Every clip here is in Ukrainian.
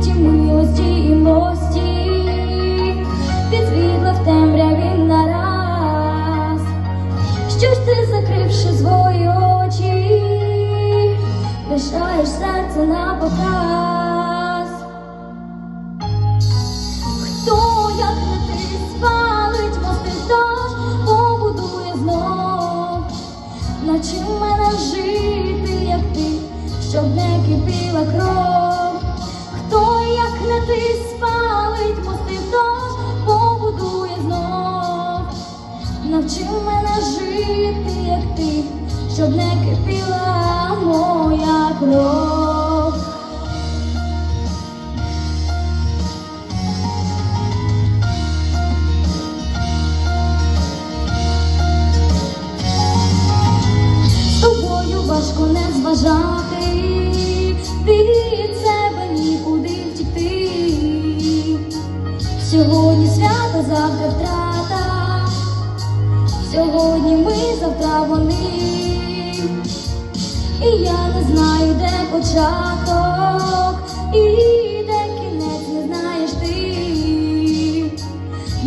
зеніті милості і мості, під світло в темряві нараз. Що ж ти, закривши свої очі, лишаєш серце на показ? Хто, як не ти, спалить мости, тож побудує знов, Навчи мене жити, як ти, щоб не кипіла кров. Хто, як не ти, спалить мости, тож побудує знов. Навчи мене жити, як ти, щоб не кипіла моя кров. З тобою важко не зважати, Сьогодні свято, завтра втрата, сьогодні ми, завтра вони. І я не знаю, де початок, і де кінець не знаєш ти.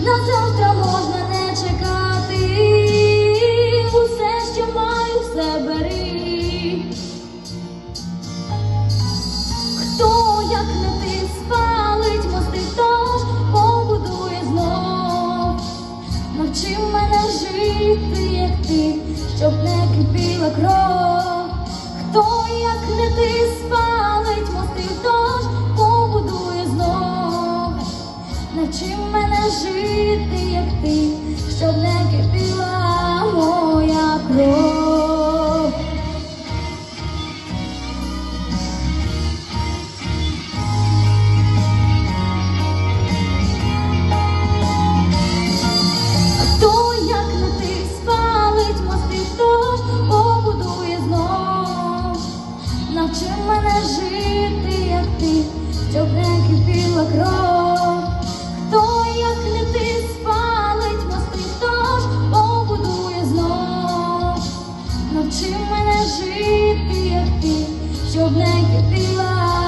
На завтра можна не чекати, усе, що маю, все бери. Хто, як не щоб не кипіла кров. Хто, як не ти, спалить мости, тож побудує знов. Навчи мене жити, як ти, щоб не кипіла хто як не спалить мости, хто побудує знов, навчи мене жити, як ти, щоб не хитила.